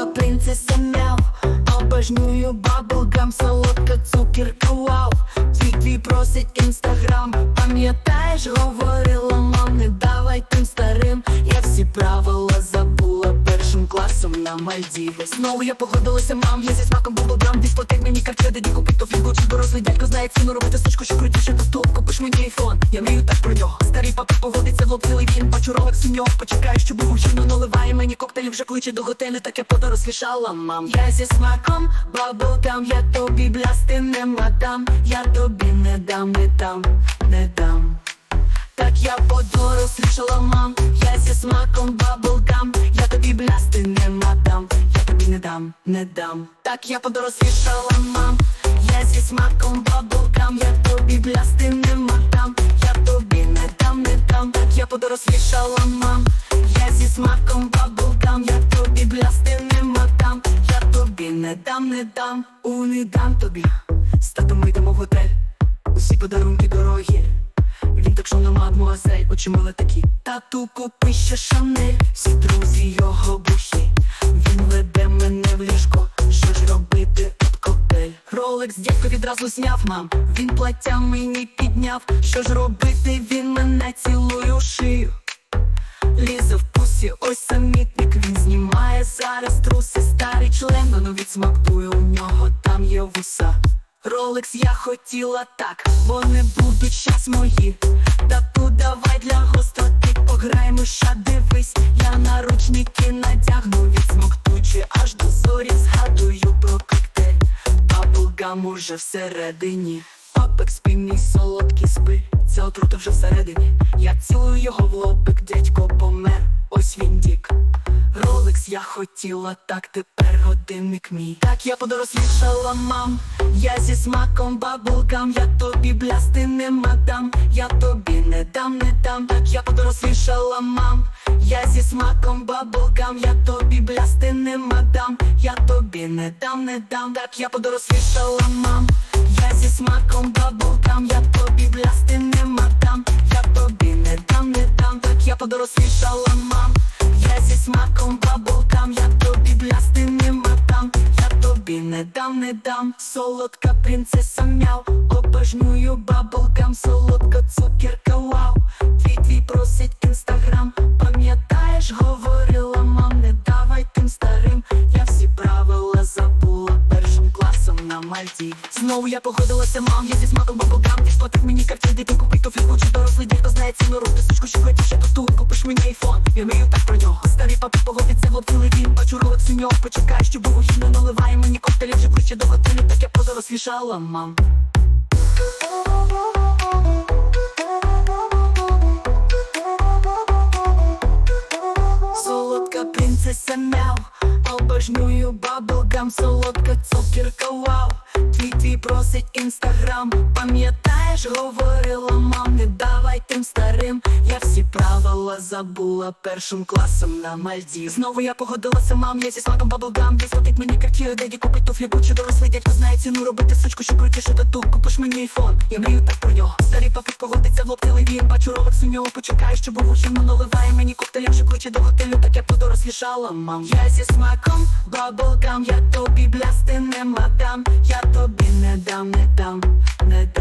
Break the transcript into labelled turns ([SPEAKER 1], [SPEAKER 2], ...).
[SPEAKER 1] Сладко принцесса мяу Обожнюю баблгам, солодка цукерка вау Твій просить інстаграм. Пам'ятаєш, говорила мам, не давай тим старим. Я всі правила забула першим класом на Мальдіві Знову я погодилася, мам, я зі смаком бублгам. Діспотек мені картки, де купить то фігу Чи дорослий дядько знає ціну. Робити сучку, що крутіше, то топ Купиш мені айфон, я мрію так нього папа погодиться в лоб цілий він Бачу ролик синьох, почекаю, що був гучно наливає мені коктейлі вже кличе до готелю Таке подорослішала, мам. Я зі смаком баблгам, я тобі блясти не мадам Я тобі не дам, не дам, не дам. Так я подорослішала, мам. Я зі смаком баблгам Я тобі блясти не мадам Я тобі не дам, не дам. Так я подорослішала, мам. Я зі смаком баблгам Я тобі блясти не мадам не дам, не дам У не дам тобі. З татом йдемо в готель. Усі подарунки дорогі. Він так на мадмуазель, очі мили такі. Тату купи ще шанель, всі друзі його бухі. Він веде мене в ліжко, що ж робити от коктейль Ролекс дядько відразу зняв мам, він плаття мені підняв. Що ж робити, він мене цілує у шию. Лізе в пусі, ось самітник Він знімає зараз труси. Старий член, воно відсмактує у нього, там є вуса. Ролекс я хотіла так, вони будуть щас мої. Тату давай для гостроти пограємо, ща дивись. Я наручники надягну, відсмоктуючи аж до зорі Згадую про коктейль. Баблгам уже всередині. Папик спільний солодкий спи. Це отрута вже всередині. Я цілую його в лобик, дядько помер Ось він дік Ролекс я хотіла, так тепер годинник мій. Так я подорослішала, мам. Я зі смаком баблгам Я тобі блясти не мадам. Я тобі не дам, не дам. Так я подорослішала, мам. Я зі смаком баблгам Я тобі блясти не мадам. Я тобі не дам, не дам. Так я подорослішала, мам. Я зі смаком баблгам Я тобі блясти не дам, не дам Солодка принцеса мяу. Обожнюю баблгам, солодка цукерка, вау. Твій твій просить інстаграм. Пам'ятаєш, говорила, мам, не давай тим старим. Я всі правила забула першим класом на Мальті. Знову я погодилася, мам, я зі смаком баблгам. Ти сплатив мені картин, де ти купив то фігу Чи дорослий дядько знає ціну руки Сучку, що хотіше, то тут купиш мені айфон. Я мрію так про нього. Старий папа погодиться, в лоб синьох, почекай, що був гучно наливає мені коктейлі вже ближче до готелю Так я подорослішала, мам. Солодка принцеса мяу Обожнюю баблгам, солодка цукерка, вау. Твій твій просить інстаграм Пам'ятаєш, говорила, мам, не правила забула. Першим класом на Мальдів Знову я погодилася, мам, я зі смаком баблгам Десь платить мені картію, деді купить туфлі Гуччі дорослий дядько знає ціну робити сучку, що крутіше тату Купиш мені айфон, я мрію так про нього. Старий папик погодиться, в лоб цілий він. Бачу ролекс у нього, почекаю, що був гучно наливає мені коктейль, що кличе до готелю Так я подорослішала, мам. Я зі смаком баблгам, я тобі блясти не мадам Я тобі не дам, не дам, не дам